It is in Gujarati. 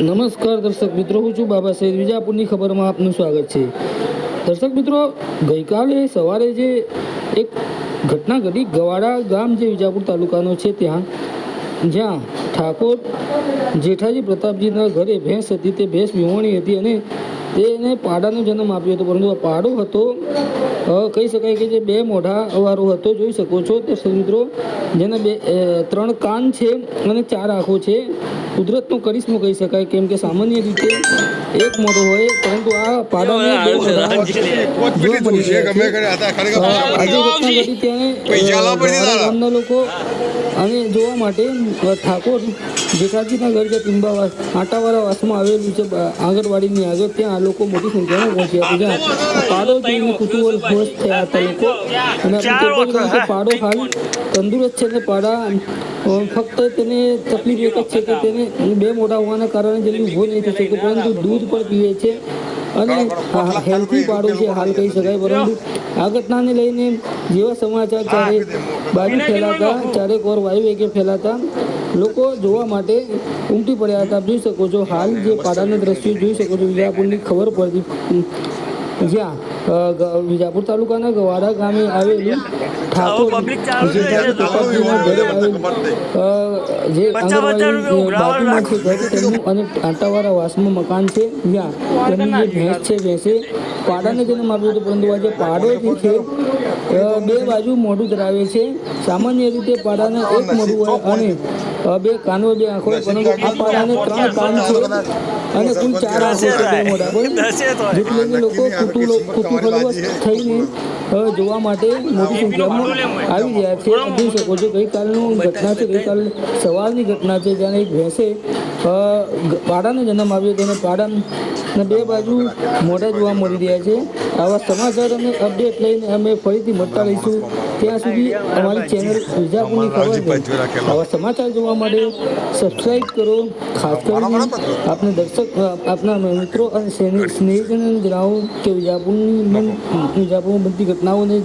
નમસ્કાર દર્શક મિત્રો, હું છું બાબા સૈદ વિજાપુરની ખબરમાં આપનું સ્વાગત છે. દર્શક મિત્રો, ગઈકાલે સવારે જે એક ઘટના ઘટી, ગવાડા ગામ જે વિજાપુર તાલુકાનો છે ત્યાં, જ્યાં ઠાકોર જેઠાજી પ્રતાપજીના ઘરે ભેંસ હતી, તે ભેંસ વિહોણી હતી અને તેને પાડાનો જન્મ આપ્યો હતો. પરંતુ આ પાડો હતો કહી શકાય કે જે બે મોઢા અવારો હતો, જોઈ શકો છો. તે મિત્રો, જેના બે ત્રણ કાન છે અને ચાર આંખો છે. કુદરતનો કરિશ્મો કહી શકાય કેમ કે સામાન્ય રીતે એક મોટો હોય પરંતુ આ પાડાને. ગામના લોકો અને જોવા માટે ઠાકોર જેઠાજીના ઘર જે પિંબાવાસ આટાવાળા વાસમાં આવેલું છે આંગણવાડીની આગળ ત્યાં આ લોકો મોટી સંખ્યામાં પહોંચ્યા હતા. પાડો જોઈને કુતૂહલ ખુશ થયા હતા લોકો. અને પાડો હાલ તંદુરસ્ત છે અને પાડા ફક્ત તેને તકલીફ એક જ છે કે તેને બે મોટા હોવાના કારણે જલ્દી ઊભો નહીં થઈ પરંતુ દૂધ પણ પીવે છે અને હેલ્થી પાડો છે હાલ કહી શકાય, પરંતુ આ ઘટનાને લઈને જેવા સમાચાર ચારે બાજુ ફેલાતા ચારેક ઓર વાયુ વેગે ફેલાતા, લોકો જોવા માટે ઉમટી પડ્યા હતા. જોઈ શકો છો, હાલ જે પાડાના દ્રશ્યો જોઈ શકો છો વિજાપુરની ખબર પડતી જ્યાં વિજાપુર તાલુકાના ગવાડા ગામે આવેલું ઠાકોર જે બાજુમાં છે ઘર તેમનું અને આંટાવાળા વાસનું મકાન છે જ્યાં તેમની જે ભેંસ છે ભેંસે પાડાને જન્મ આપ્યો હતો પરંતુ આજે પાડો જે છે. બે બાજુ મોઢું ધરાવે છે. સામાન્ય રીતે પાડાને એક મોઢું હોય અને બે કાનો બે આંખો હોય પરંતુ આ પાડાને ત્રણ કાન છે અને કુલ ચાર આંખો છે બે મોઢા પર જેથી લોકો કુતૂહલો કુતૂહલવશ થઈને જોવા માટે મોટી સંખ્યામાં આવી રહ્યા છે. જોઈ શકો છો ગઈકાલનું ઘટના છે ગઈકાલ સવારની ઘટના છે જ્યારે એક ભેંસે પાડાને જન્મ આવ્યો તેને હતો અને બે બાજુ મોઢા જોવા મળી રહ્યા છે. આવા સમાચાર અને અપડેટ લઈને અમે ફરીથી મળતા રહીશું. ત્યાં સુધી અમારી ચેનલ વિજાપુરની ખબર આવા સમાચાર જોવા માટે સબસ્ક્રાઈબ કરો. ખાસ કરીને આપના દર્શક આપના મિત્રો અને સ્નેહી- સ્નેહીજનોને જણાવો કે વિજાપુરની વિજાપુરમાં બનતી ઘટનાઓને